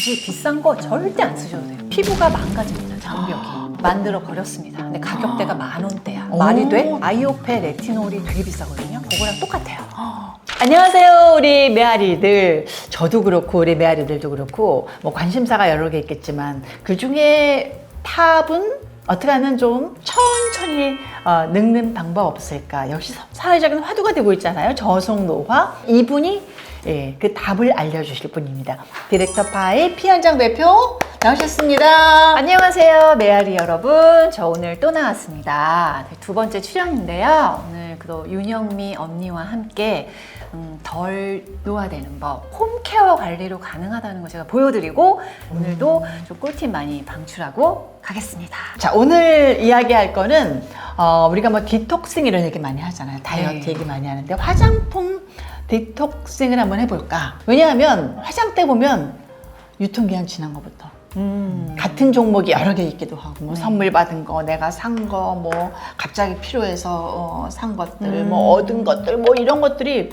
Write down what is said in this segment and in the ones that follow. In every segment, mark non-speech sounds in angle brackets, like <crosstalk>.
굳이 비싼 거 절대 안 쓰셔도 돼요. 피부가 망가집니다. 장벽이. 만들어 버렸습니다. 근데 가격대가 만 원대야. 오. 말이 돼? 아이오페 레티놀이 되게 비싸거든요. 그거랑 똑같아요. 안녕하세요, 우리 메아리들. 저도 그렇고, 우리 메아리들도 그렇고, 뭐 관심사가 여러 개 있겠지만, 그 중에 탑은 어떻게 하면 좀 천천히 어, 늙는 방법 없을까? 역시 사- 사회적인 화두가 되고 있잖아요. 저속 노화. 이분이 예, 그 답을 알려주실 분입니다. 디렉터 파의 피현장 대표 나오셨습니다. 안녕하세요, 메아리 여러분. 저 오늘 또 나왔습니다. 네, 두 번째 출연인데요. 오늘 또 윤영미 언니와 함께 음, 덜 노화되는 법, 홈케어 관리로 가능하다는 거 제가 보여드리고 오늘도 좀 꿀팁 많이 방출하고 가겠습니다. 자, 오늘 이야기할 거는 어, 우리가 뭐 디톡싱 이런 얘기 많이 하잖아요. 다이어트 네. 얘기 많이 하는데 화장품 디톡싱을 한번 해볼까? 왜냐하면 화장대 보면 유통기한 지난 것부터 음, 같은 종목이 여러 개 있기도 하고 뭐 네. 선물 받은 거 내가 산 거 뭐 갑자기 필요해서 어, 산 것들 음. 뭐 얻은 것들 뭐 이런 것들이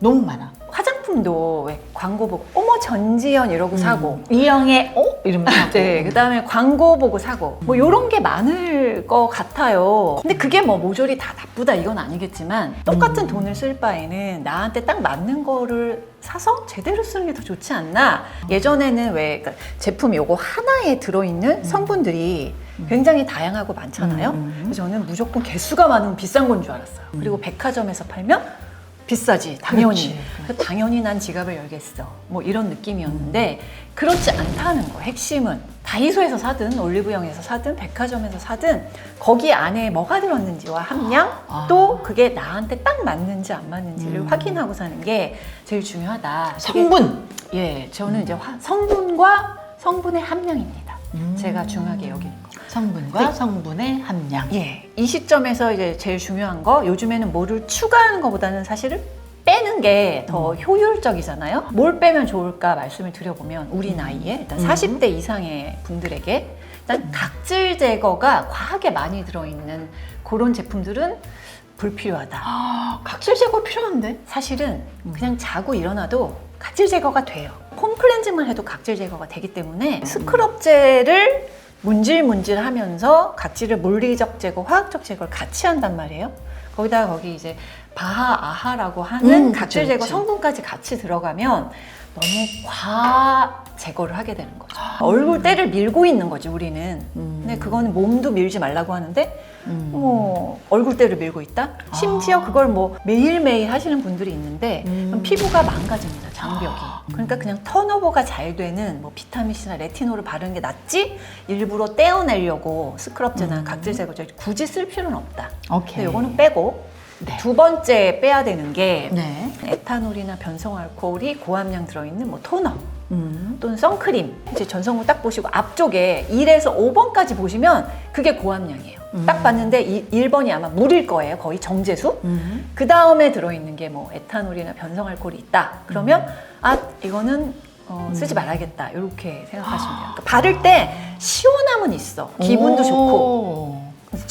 너무 많아. 화장품도 왜 광고 보고 어머 전지현 이러고 사고 이영애 어 이러면 사고. 네, 그다음에 광고 보고 사고 뭐 이런 게 많을 것 같아요. 근데 그게 뭐 모조리 다 나쁘다 이건 아니겠지만 똑같은 음. 돈을 쓸 바에는 나한테 딱 맞는 거를 사서 제대로 쓰는 게 더 좋지 않나? 예전에는 왜 그러니까 제품이 요거 하나에 들어있는 성분들이 굉장히 다양하고 많잖아요. 음, 음. 그래서 저는 무조건 개수가 많으면 비싼 건 줄 알았어요. 그리고 백화점에서 팔면 비싸지 당연히. 그렇지, 당연히 난 지갑을 열겠어. 뭐 이런 느낌이었는데 그렇지 않다는 거 핵심은 다이소에서 사든 올리브영에서 사든 백화점에서 사든 거기 안에 뭐가 들었는지와 함량 아. 또 그게 나한테 딱 맞는지 안 맞는지를 음. 확인하고 사는 게 제일 중요하다. 성분. 예 저는 이제 화- 성분과 성분의 함량입니다. 음. 제가 중요하게 여기는 거 성분과 네. 성분의 함량. 예, 이 시점에서 이제 제일 중요한 거 요즘에는 뭐를 추가하는 것보다는 사실은 빼는 게더 음. 효율적이잖아요. 뭘 빼면 좋을까 말씀을 드려보면 우리 나이에 일단 음. 40대 이상의 분들에게 일단 각질 제거가 과하게 많이 들어있는 그런 제품들은 불필요하다. 아, 각질 제거 필요한데? 사실은 음. 그냥 자고 일어나도 각질 제거가 돼요. 폼 클렌징만 해도 각질 제거가 되기 때문에 스크럽제를 문질문질 하면서 각질을 물리적 제거, 화학적 제거를 같이 한단 말이에요. 거기다가 거기 이제 바하 아하라고 하는 음, 각질 그쵸, 제거 그쵸. 성분까지 같이 들어가면 너무 과 제거를 하게 되는 거죠. 아. 얼굴 때를 밀고 있는 거지 우리는. 음. 근데 그거는 몸도 밀지 말라고 하는데 음. 뭐 얼굴대를 밀고 있다? 심지어 아. 그걸 뭐 매일 매일 하시는 분들이 있는데 음. 그럼 피부가 망가집니다 장벽이 아. 그러니까 그냥 턴오버가 잘 되는 뭐 비타민C나 레티놀을 바르는 게 낫지 일부러 떼어내려고 스크럽제나 음. 각질 제거제 굳이 쓸 필요는 없다 오케이. 근데 이거는 빼고 네. 두 번째 빼야 되는 게 네. 에탄올이나 변성 알코올이 고함량 들어있는 뭐 토너 음. 또는 선크림 이제 전성분 딱 보시고 앞쪽에 1에서 5번까지 보시면 그게 고함량이에요. 음. 딱 봤는데 이 1번이 아마 물일 거예요. 거의 정제수. 음. 그 다음에 들어있는 게 뭐 에탄올이나 변성 알코올이 있다. 그러면 아 이거는 어, 쓰지 말아야겠다. 이렇게 생각하시면 돼요. 그러니까 바를 때 시원함은 있어. 기분도 좋고 오.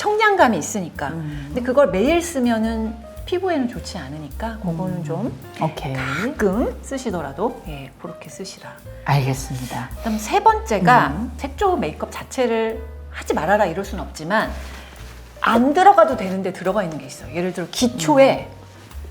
청량감이 있으니까. 음. 근데 그걸 매일 쓰면은 피부에는 좋지 않으니까 그거는 음. 좀 오케이. 가끔 쓰시더라도 예 그렇게 쓰시라. 알겠습니다. 그다음 세 번째가 음. 색조 메이크업 자체를 하지 말아라 이럴 수는 없지만 안 들어가도 되는데 들어가 있는 게 있어요. 예를 들어 기초에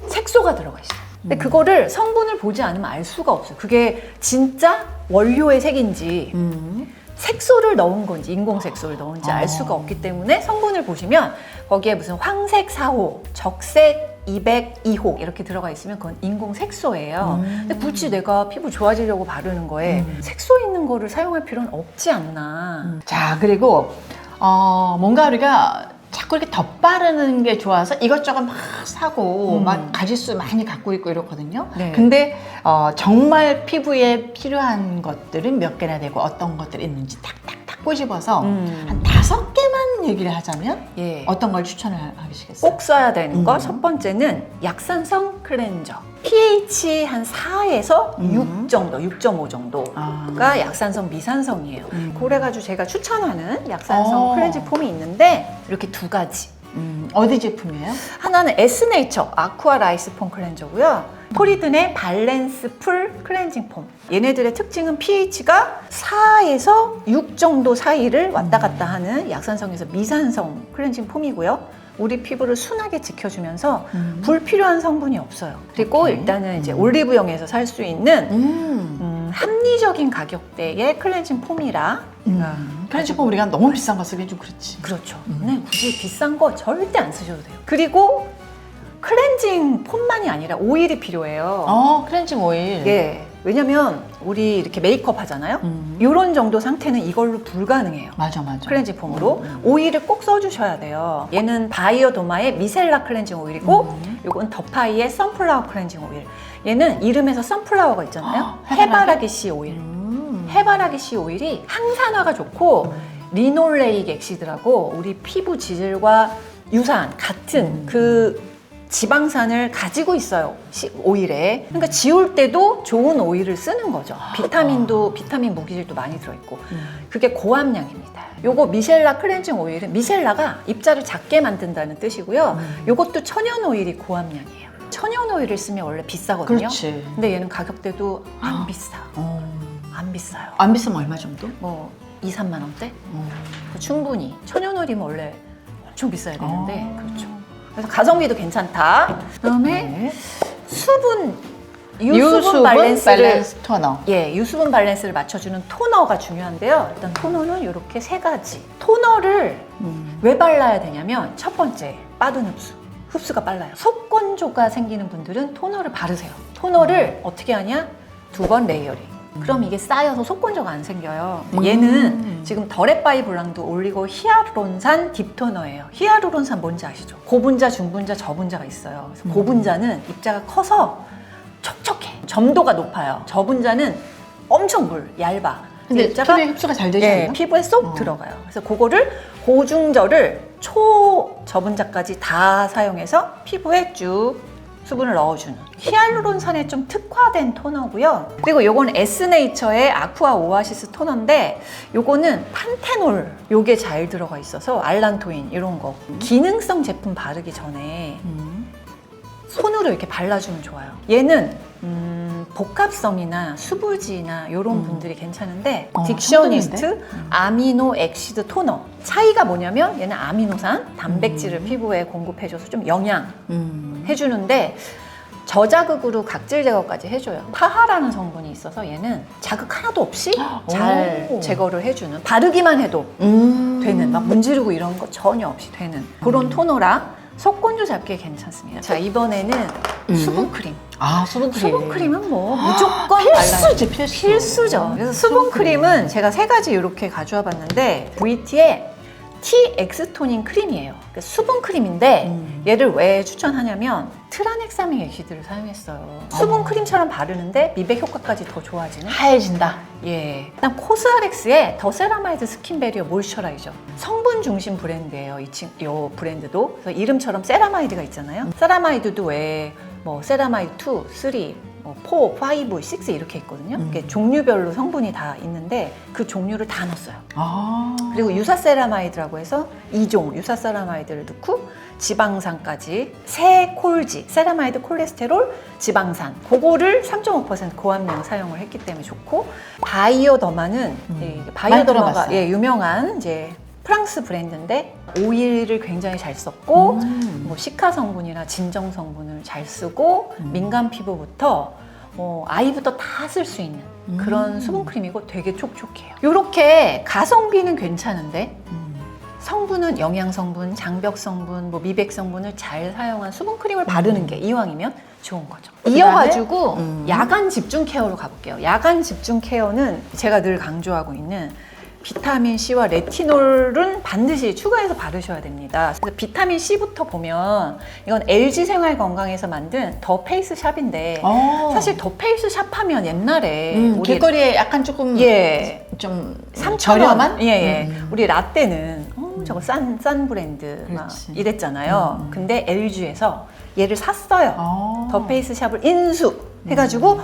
색소가 들어가 있어요. 근데 음. 그거를 성분을 보지 않으면 알 수가 없어요. 그게 진짜 원료의 색인지 음. 색소를 넣은 건지 인공 색소를 넣은지 어. 알 수가 없기 때문에 성분을 보시면 거기에 무슨 황색 4호, 적색 202호 이렇게 들어가 있으면 그건 인공 색소예요. 음. 근데 굳이 내가 피부 좋아지려고 바르는 거에 음. 색소 있는 거를 사용할 필요는 없지 않나. 자, 그리고 어, 뭔가 우리가 자꾸 이렇게 덧바르는 게 좋아서 이것저것 막 사고 음. 막 가지수 많이 갖고 있고 이렇거든요. 네. 근데 어, 정말 피부에 필요한 것들은 몇 개나 되고 어떤 것들이 있는지 탁탁탁 꼬집어서 음. 한 다섯 개만 얘기를 하자면 예. 어떤 걸 추천을 하시겠어요? 꼭 써야 되는 거 음. 첫 번째는 약산성 클렌저. pH 한 4에서 음. 6 정도, 6.5 정도가 아. 약산성 미산성이에요. 음. 그래가지고 제가 추천하는 약산성 어. 클렌징 폼이 있는데 이렇게 두 가지. 음, 어디 제품이에요? 하나는 에스네이처 아쿠아 라이스 폼 클렌저고요. 코리든의 밸런스 풀 클렌징 폼. 얘네들의 특징은 pH가 4에서 6 정도 사이를 왔다 갔다 하는 약산성에서 미산성 클렌징 폼이고요. 우리 피부를 순하게 지켜주면서 음. 불필요한 성분이 없어요. 그리고 오케이. 일단은 이제 올리브영에서 살 수 있는 음. 음, 합리적인 가격대의 클렌징 폼이라 음. 클렌징 폼 우리가 너무 비싼 거 쓰긴 좀 그렇지. 그렇죠. 음. 네, 굳이 비싼 거 절대 안 쓰셔도 돼요. 그리고 클렌징 폼만이 아니라 오일이 필요해요. 어, 클렌징 오일. 예. 왜냐면 우리 이렇게 메이크업 하잖아요. 음. 이런 정도 상태는 이걸로 불가능해요. 맞아, 맞아. 클렌징 폼으로 음. 오일을 꼭 써주셔야 돼요. 얘는 바이오도마의 미셀라 클렌징 오일이고, 음. 요건 더파이의 선플라워 클렌징 오일. 얘는 이름에서 선플라워가 있잖아요. 아, 해바라기? 씨 오일. 음. 해바라기 씨 오일이 항산화가 좋고 리놀레익 액시드라고 우리 피부 지질과 유사한 같은 음. 그 지방산을 가지고 있어요 시- 오일에 그러니까 지울 때도 좋은 오일을 쓰는 거죠 비타민도 비타민 무기질도 많이 들어 있고 음. 그게 고함량입니다 요거 미셀라 클렌징 오일은 미셀라가 입자를 작게 만든다는 뜻이고요 음. 요것도 천연 오일이 고함량이에요 천연 오일을 쓰면 원래 비싸거든요 그렇지. 근데 얘는 가격대도 안 아. 비싸 어. 안 비싸요. 안 비싸면 얼마 정도? 뭐 2, 3만 원대? 어. 충분히. 천연 오일이면 원래 엄청 비싸야 되는데 아. 그렇죠. 그래서 가성비도 괜찮다. 그다음에 네. 수분 유수분, 밸런스를 밸런스 토너. 예, 유수분 밸런스를 맞춰주는 토너가 중요한데요. 일단 토너는 이렇게 세 가지. 토너를 음. 왜 발라야 되냐면 첫 번째 빠른 흡수. 흡수가 빨라요. 속건조가 생기는 분들은 토너를 바르세요. 토너를 어떻게 하냐? 두 번 레이어링. 그럼 이게 쌓여서 속건조가 안 생겨요. 음. 얘는 지금 더레바이 블랑도 올리고 히아루론산 딥토너예요. 히아루론산 뭔지 아시죠? 고분자, 중분자, 저분자가 있어요. 그래서 음. 고분자는 입자가 커서 촉촉해. 점도가 높아요. 저분자는 엄청 물, 얇아. 근데 입자가 피부에 흡수가 잘 되지 예, 않나? 피부에 쏙 어. 들어가요. 그래서 그거를 고중절을 초 저분자까지 다 사용해서 피부에 쭉 수분을 넣어주는 히알루론산에 좀 특화된 토너고요. 그리고 요건 에스네이처의 아쿠아 오아시스 토너인데 요거는 판테놀 요게 잘 들어가 있어서 알란토인 이런 거 기능성 제품 바르기 전에 음. 손으로 이렇게 발라주면 좋아요. 얘는 음, 복합성이나 수부지나 이런 음. 분들이 괜찮은데 어, 딕셔니스트? 음. 아미노 엑시드 토너 차이가 뭐냐면 얘는 아미노산 단백질을 음. 피부에 공급해줘서 좀 영양 음. 해주는데 저자극으로 각질 제거까지 해줘요. 파하라는 성분이 있어서 얘는 자극 하나도 없이 잘 오. 제거를 해주는 바르기만 해도 음. 되는 막 문지르고 이런 거 전혀 없이 되는 그런 토너라 속건조 잡기에 괜찮습니다. 자 이번에는 음. 수분 크림. 아 수분 크림. 수분 크림은 뭐 무조건 발라야 필수지 필수. 필수죠. 그래서 수분 크림은 제가 세 가지 이렇게 가져와 봤는데 VT의 T 엑스토닝 크림이에요. 그러니까 수분 크림인데 음. 얘를 왜 추천하냐면 트라넥사민 액시드를 사용했어요. 수분 크림처럼 바르는데 미백 효과까지 더 좋아지는 하얘진다. 예. 일단 코스알엑스의 더 세라마이드 스킨 베리어 모이스처라이저. 성분 중심 브랜드예요. 이, 친, 이 브랜드도. 그래서 이름처럼 세라마이드가 있잖아요. 세라마이드도 왜 뭐 세라마이드 2, 3, 뭐 4, 5, 6 이렇게 있거든요. 음. 이게 종류별로 성분이 다 있는데 그 종류를 다 넣었어요. 아. 그리고 유사세라마이드라고 해서 2종 유사세라마이드를 넣고 지방산까지 세 콜지 세라마이드 콜레스테롤 지방산 그거를 3.5% 고함량 사용을 했기 때문에 좋고 바이오더마는 음. 이 많이 바이오더마가. 예, 유명한 이제 프랑스 브랜드인데 오일을 굉장히 잘 썼고 음. 뭐 시카 성분이나 진정 성분을 잘 쓰고 음. 민감 피부부터 뭐 아이부터 다 쓸 수 있는 음. 그런 수분 크림이고 되게 촉촉해요. 이렇게 가성비는 괜찮은데 음. 성분은 영양 성분, 장벽 성분, 뭐 미백 성분을 잘 사용한 수분 크림을 바르는 게 이왕이면 좋은 거죠. 그다음에? 이어가지고 음. 야간 집중 케어로 가볼게요. 야간 집중 케어는 제가 늘 강조하고 있는 비타민 C와 레티놀은 반드시 추가해서 바르셔야 됩니다. 그래서 비타민 C부터 보면 이건 LG 생활 건강에서 만든 더 페이스 샵인데 어. 사실 더 페이스 샵 하면 옛날에 음, 우리 길거리에 약간 조금 예 좀3 저렴한 예, 예. 음. 우리 라떼는 어, 저거 싼, 싼 브랜드 막 그렇지. 이랬잖아요. 음. 근데 LG에서 얘를 샀어요. 어. 더 페이스 샵을 인수 해가지고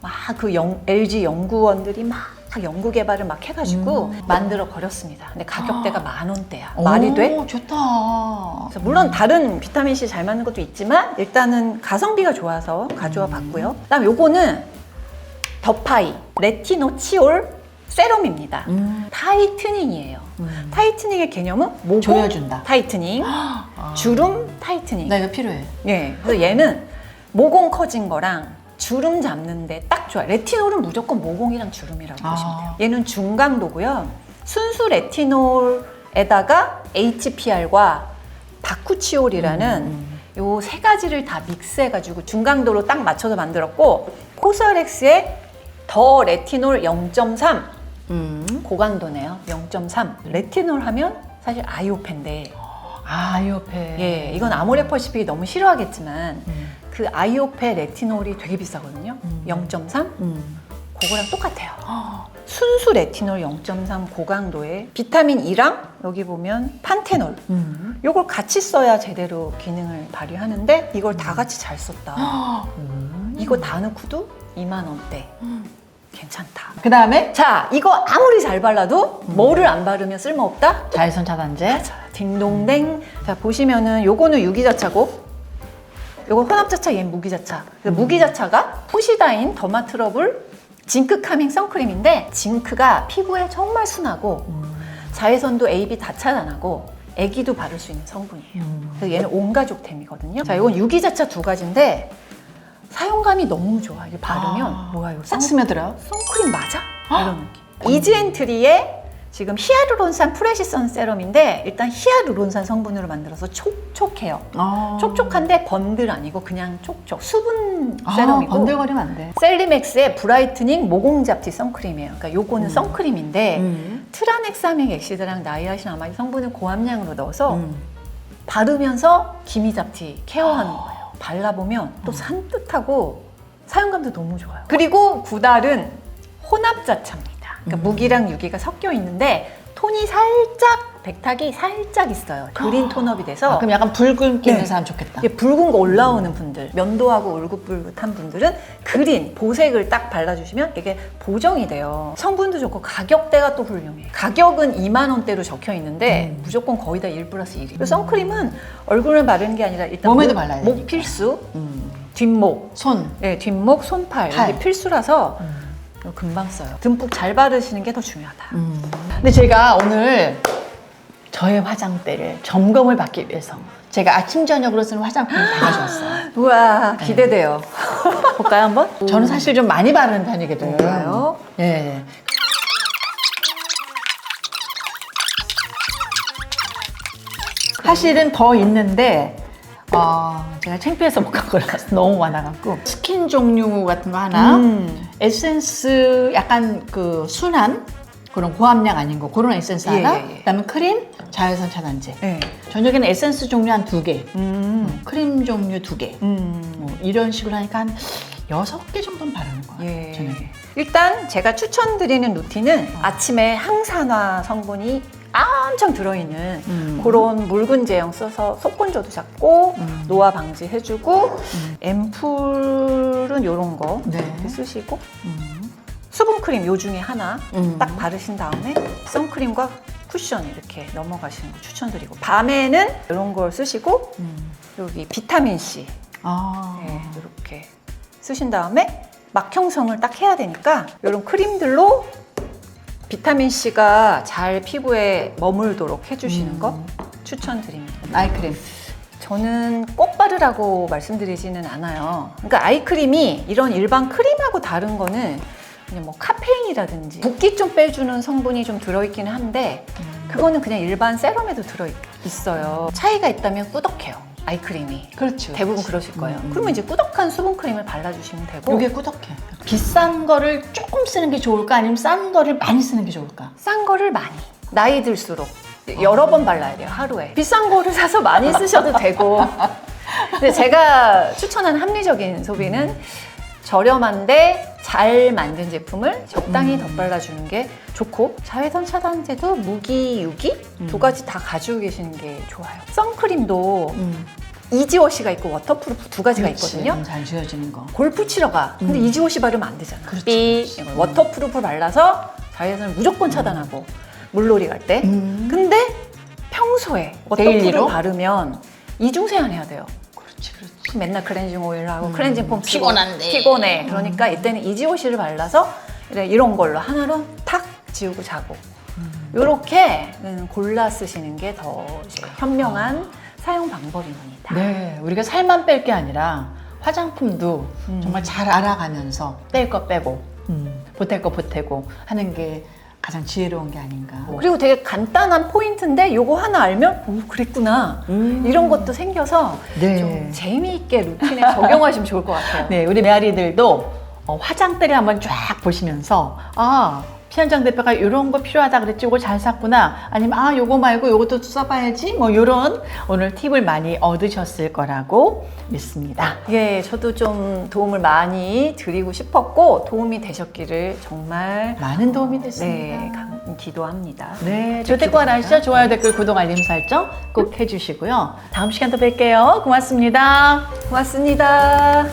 막 그 LG 연구원들이 막 연구 개발을 막 해가지고 음. 만들어 버렸습니다. 근데 가격대가 아. 만 원대야. 말이 돼? 오, 좋다. 그래서 물론 다른 비타민 C 잘 맞는 것도 있지만 일단은 가성비가 좋아서 가져와 봤고요. 그다음 요거는 더파이 레티노치올 세럼입니다. 음. 타이트닝이에요. 음. 타이트닝의 개념은 모공 조여준다. 타이트닝, <gasps> 주름 타이트닝. 나 이거 필요해. 예. 그래서 얘는 모공 커진 거랑 주름 잡는데 딱 좋아요. 레티놀은 무조건 모공이랑 주름이라고 아. 보시면 돼요. 얘는 중강도고요. 순수 레티놀에다가 HPR과 바쿠치올이라는 음. 요세 가지를 다 믹스해가지고 중강도로 딱 맞춰서 만들었고 코스알엑스의 더 레티놀 0.3 음. 고강도네요. 0.3 레티놀 하면 사실 아이오펜데 아이오페. 예, 이건 아모레퍼시픽이 너무 싫어하겠지만 음. 그 아이오페 레티놀이 되게 비싸거든요. 음. 0.3 음. 그거랑 똑같아요. 순수 레티놀 0.3 고강도에 비타민 E랑 여기 보면 판테놀 음. 요걸 같이 써야 제대로 기능을 발휘하는데 이걸 다 같이 잘 썼다. 음. 이거 다 넣고도 2만 원대. 괜찮다. 그 다음에 자, 이거 아무리 잘 발라도 뭐를 안 바르면 쓸모없다? 자외선 차단제. 자, 딩동댕. 자, 보시면은 요거는 유기자차고 요거 혼합자차, 얘는 무기자차. 그래서 무기자차가 푸시다인 더마 트러블 징크 카밍 선크림인데 징크가 피부에 정말 순하고 자외선도 A, B 다 차단하고 애기도 바를 수 있는 성분이에요. 음. 그래서 얘는 온 가족템이거든요. 자, 이건 유기자차 두 가지인데 사용감이 너무 좋아. 이게 바르면 아. 뭐야 이거 싹 선- 스며들어요. 선크림 맞아? 이런 느낌. 이지엔트리의 지금 히아루론산 프레시선 세럼인데 일단 히아루론산 성분으로 만들어서 촉촉해요. 아. 촉촉한데 번들 아니고 그냥 촉촉 수분 아, 세럼이고 번들거리면 안 돼. 셀리맥스의 브라이트닝 모공 잡티 선크림이에요. 그러니까 요거는 선크림인데 음. 트라넥사믹 액시드랑 나이아신 아마이드 성분을 고함량으로 넣어서 음. 바르면서 기미 잡티 케어하는 거예요. 발라보면 또 산뜻하고 사용감도 너무 좋아요. 그리고 구달은 혼합 자차입니다. 그러니까 무기랑 유기가 섞여 있는데 톤이 살짝 백탁이 살짝 있어요. 그린 톤업이 돼서 아, 그럼 약간 붉은기 있는 네. 사람 좋겠다. 이게 붉은 거 올라오는 분들, 면도하고 울긋불긋한 분들은 그린, 보색을 딱 발라주시면 이게 보정이 돼요. 성분도 좋고 가격대가 또 훌륭해. 가격은 2만 원대로 적혀 있는데 음. 무조건 거의 다 1 플러스 1이. 선크림은 얼굴에 바르는 게 아니라 일단 몸에도 목, 발라야 목 되니까. 필수, 음. 뒷목, 손. 네, 뒷목, 손팔 팔. 이게 필수라서 음. 이거 금방 써요. 듬뿍 잘 바르시는 게 더 중요하다. 음. 근데 제가 오늘 저의 화장대를 점검을 받기 위해서 제가 아침 저녁으로 쓰는 화장품을 다 가져왔어요. <gasps> 우와 기대돼요. <laughs> 볼까요 한번? 저는 사실 좀 많이 바르는 편이거든요. 그런가요? 예. 사실은 더 있는데 어, 제가 창피해서 못 갖고 나가서 <laughs> 너무 많아갖고 스킨 종류 같은 거 하나 음. 에센스 약간 그 순한 그런 고함량 아닌 거 그런 에센스 예, 하나 예, 예. 그다음에 크림 자외선 차단제 네. 저녁에는 에센스 종류 한 두개 음. 크림 종류 두개 음. 뭐 이런 식으로 하니까 한 여섯 개 정도는 바르는 거예요 예. 저녁에 일단 제가 추천드리는 루틴은 아침에 항산화 성분이 엄청 들어있는 음. 그런 묽은 제형 써서 속건조도 잡고 음. 노화 방지해주고 음. 앰플은 이런 거 네. 이렇게 쓰시고 음. 수분크림 요 중에 하나 음. 딱 바르신 다음에 선크림과 쿠션 이렇게 넘어가시는 거 추천드리고 밤에는 이런 걸 쓰시고 음. 여기 비타민 C 아. 네, 이렇게 쓰신 다음에 막 형성을 딱 해야 되니까 이런 크림들로 비타민 C가 잘 피부에 머물도록 해주시는 음. 거 추천드립니다. 아이크림 저는 꼭 바르라고 말씀드리지는 않아요. 그러니까 아이크림이 이런 일반 크림하고 다른 거는 그냥 뭐 카페인이라든지 붓기 좀 빼주는 성분이 좀 들어있기는 한데 그거는 그냥 일반 세럼에도 들어있어요. 차이가 있다면 꾸덕해요. 아이크림이. 그렇죠 대부분 그러실 거예요. 음, 음. 그러면 이제 꾸덕한 수분크림을 발라주시면 되고 이게 꾸덕해. 비싼 거를 조금 쓰는 게 좋을까? 아니면 싼 거를 많이 쓰는 게 좋을까? 싼 거를 많이. 나이 들수록. 여러 번 발라야 돼요 하루에. 비싼 거를 사서 많이 쓰셔도 되고. 근데 제가 추천하는 합리적인 소비는 저렴한데 잘 만든 제품을 적당히 음. 덧발라주는 게 좋고 자외선 차단제도 무기, 유기 음. 두 가지 다 가지고 계시는 게 좋아요 근크림도 음. 이지워시가 있고 워터프루프 두 가지가 그렇지. 있거든요 음, 잘 지워지는 거 골프 치러 가. 근데 음. 이지워시 바르면 안 되잖아. 그렇지, 삐. 이걸 워터프루프 발라서 자외선을 무조건 차단하고 물놀이 갈 때. 음. 근데 평소에 데일리로? 푸를 바르면 이중 세안 해야 돼요. 그렇지. 맨날 클렌징 오일 하고 클렌징 폼 쓰고 피곤한데. 피곤해. 그러니까 이때는 이지오실을 발라서 이래- 이런 걸로 하나로 탁 지우고 자고. 이렇게 골라 쓰시는 게 더 현명한 사용 방법입니다. 네, 우리가 살만 뺄 게 아니라 화장품도 음. 정말 잘 알아가면서 뺄거 빼고 보탤 거 보태고 하는 게 가장 지혜로운 게 아닌가. 그리고 되게 간단한 포인트인데 요거 하나 알면 오 그랬구나 이런 것도 생겨서 네. 좀 재미있게 루틴에 적용하시면 좋을 것 같아요. <laughs> 네, 우리 메아리들도 어, 화장대를 한번 쫙 보시면서 아 피현장 대표가 이런 거 필요하다 그랬지 이거 잘 샀구나 아니면 아 요거 말고 요것도 써봐야지 뭐 이런 오늘 팁을 많이 얻으셨을 거라고 믿습니다. 예, 저도 좀 도움을 많이 드리고 싶었고 도움이 되셨기를 정말 많은 도움이 됐습니다. 네 감- 기도합니다. 네, 조태권 아시죠? 좋아요, 댓글, 구독, 알림 설정 꼭 해주시고요. 다음 시간 또 뵐게요. 고맙습니다. 고맙습니다.